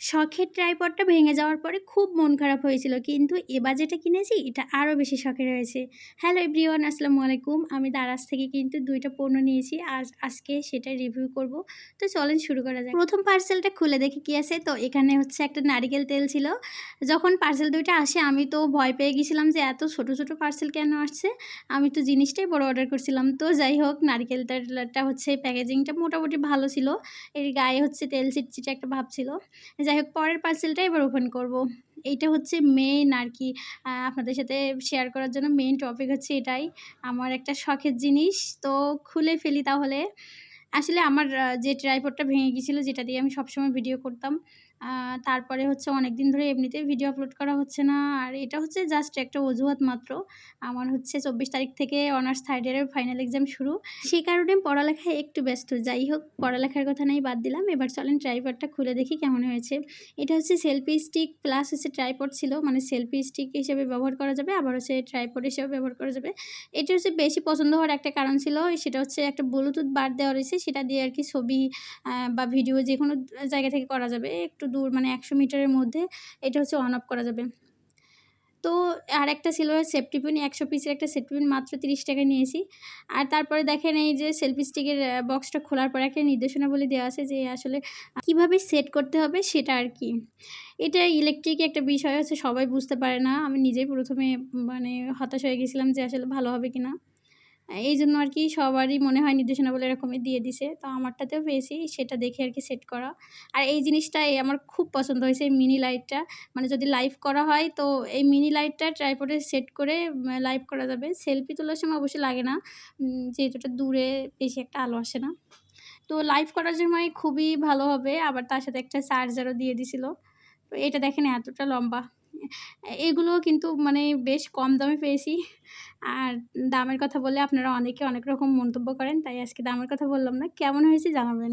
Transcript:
শখের ট্রাইপডটা ভেঙে যাওয়ার পরে খুব মন খারাপ হয়েছিল। কিন্তু এবার যেটা কিনেছি, এটা আরও বেশি শখের হয়েছে। হ্যালো এভরিওয়ান, আসসালামু আলাইকুম। আমি দারাজ থেকে কিন্তু দুইটা পণ্য নিয়েছি। আর আজকে সেটা রিভিউ করব। তো চলেন শুরু করা যায় প্রথম পার্সেলটা খুলে দেখি কি আছে। তো এখানে হচ্ছে একটা নারিকেল তেল ছিল। যখন পার্সেল দুইটা আসে, আমি তো ভয় পেয়ে গেছিলাম যে এত ছোট ছোট পার্সেল কেন আসছে? আমি তো জিনিসটাই বড় অর্ডার করছিলাম। তো যাই হোক, নারিকেল তেলটা হচ্ছে প্যাকেজিংটা মোটামুটি ভালো ছিল। এর গায়ে হচ্ছে তেল চিটচিটে একটা ভাব ছিল। যাই হোক, পরের পার্সেলটা এবার ওপেন করব। এইটা হচ্ছে মেন আর কি আপনাদের সাথে শেয়ার করার জন্য মেন টপিক হচ্ছে এটাই আমার একটা শখের জিনিস, তো খুলে ফেলি তাহলে আসলে আমার যে ট্রাইপডটা ভেঙে গিয়েছিল, যেটা দিয়ে আমি সবসময় ভিডিও করতাম তারপরে হচ্ছে অনেক দিন ধরে এমনিতে ভিডিও আপলোড করা হচ্ছে না। আর এটা হচ্ছে জাস্ট একটা অজুহাত মাত্র। আমার হচ্ছে চব্বিশ তারিখ থেকে অনার্স থার্ড ইয়ারের ফাইনাল এক্সাম শুরু। সেই কারণে পড়ালেখায় একটু ব্যস্ত। যাই হোক, পড়ালেখার কথা নেই, বাদ দিলাম। এবার চলেন ট্রাইপডটা খুলে দেখি কেমন হয়েছে। এটা হচ্ছে সেলফি স্টিক প্লাস হচ্ছে ট্রাইপড ছিল। মানে সেলফি স্টিক হিসেবে ব্যবহার করা যাবে, আবার হচ্ছে ট্রাইপড হিসেবে ব্যবহার করা যাবে। এটা হচ্ছে বেশি পছন্দ হওয়ার একটা কারণ ছিল। সেটা হচ্ছে একটা ব্লুটুথ বার দেওয়া রয়েছে। সেটা দিয়ে আর কি ছবি বা ভিডিও যে কোনো জায়গা থেকে করা যাবে। একটু দূর মানে একশো মিটারের মধ্যে এটা হচ্ছে অন অফ করা যাবে। তো আর একটা ছিল সেফটি পিন একশো পিসের একটা সেফটি পিন মাত্র তিরিশ টাকা নিয়েছি। আর তারপরে দেখেন এই যে সেলফি স্টিকের বক্সটা খোলার পর একটা নির্দেশনা বলে দেওয়া আছে যে আসলে কীভাবে সেট করতে হবে সেটা আর কি। এটা ইলেকট্রিক একটা বিষয় হচ্ছে, সবাই বুঝতে পারে না। আমি নিজেই প্রথমে মানে হতাশ হয়ে গেছিলাম যে আসলে ভালো হবে কি না এই জন্য আর কি সবারই মনে হয় নির্দেশনা বলে এরকমই দিয়ে দিছে। তো আমারটাতেও পেয়েছি, সেটা দেখে আর কি সেট করা। আর এই জিনিসটাই আমার খুব পছন্দ হয়েছে এই মিনি লাইটটা মানে যদি লাইভ করা হয়, তো এই মিনি লাইটটা ট্রাইপডে সেট করে লাইভ করা যাবে। সেলফি তোলার সময় অবশ্যই লাগে না যেহেতু এটা দূরে বেশি একটা আলো আসে না। তো লাইভ করার সময় খুবই ভালো হবে, আবার তার সাথে একটা চার্জারও দিয়ে দিছিল। তো এটা দেখেন এতটা লম্বা। এগুলো কিন্তু মানে বেশ কম দামে পেয়েছি। আর দামের কথা বলে আপনারা অনেকে অনেক রকম মন্তব্য করেন, তাই আজকে দামের কথা বললাম না। কেমন হয়েছে জানাবেন।